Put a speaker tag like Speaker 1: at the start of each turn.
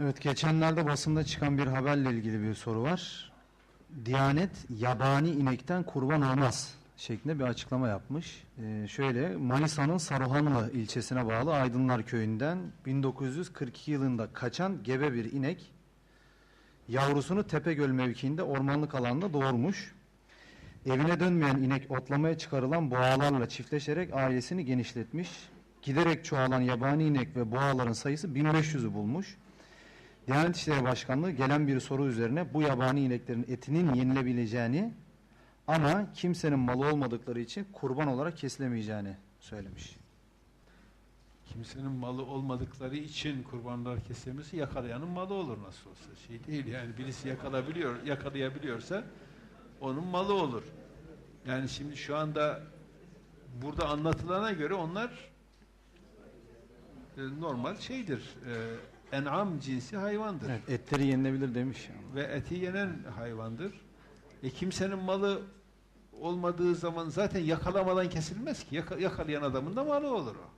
Speaker 1: Evet, geçenlerde basında çıkan bir haberle ilgili bir soru var. Diyanet yabani inekten kurban olmaz şeklinde bir açıklama yapmış. Ee, şöyle, Manisa'nın Saruhanlı ilçesine bağlı Aydınlar Köyü'nden 1942 yılında kaçan gebe bir inek yavrusunu Tepegöl mevkiinde ormanlık alanda doğurmuş. Evine dönmeyen inek otlamaya çıkarılan boğalarla çiftleşerek ailesini genişletmiş. Giderek çoğalan yabani inek ve boğaların sayısı 1500'ü bulmuş. Diyanet İşleri Başkanlığı gelen bir soru üzerine bu yabani ineklerin etinin yenilebileceğini ama kimsenin malı olmadıkları için kurban olarak kesilemeyeceğini söylemiş.
Speaker 2: Kimsenin malı olmadıkları için kurbanlar kesilmesi yakalayanın malı olur nasıl olsa. Şey değil yani birisi yakalabiliyor, yakalayabiliyorsa onun malı olur. Yani şimdi şu anda burada anlatılana göre onlar e, normal şeydir. E, en'am cinsi hayvandır.
Speaker 1: Evet, etleri yenilebilir demiş. yani.
Speaker 2: Ve eti yenen hayvandır. E kimsenin malı olmadığı zaman zaten yakalamadan kesilmez ki. Yaka- yakalayan adamın da malı olur o.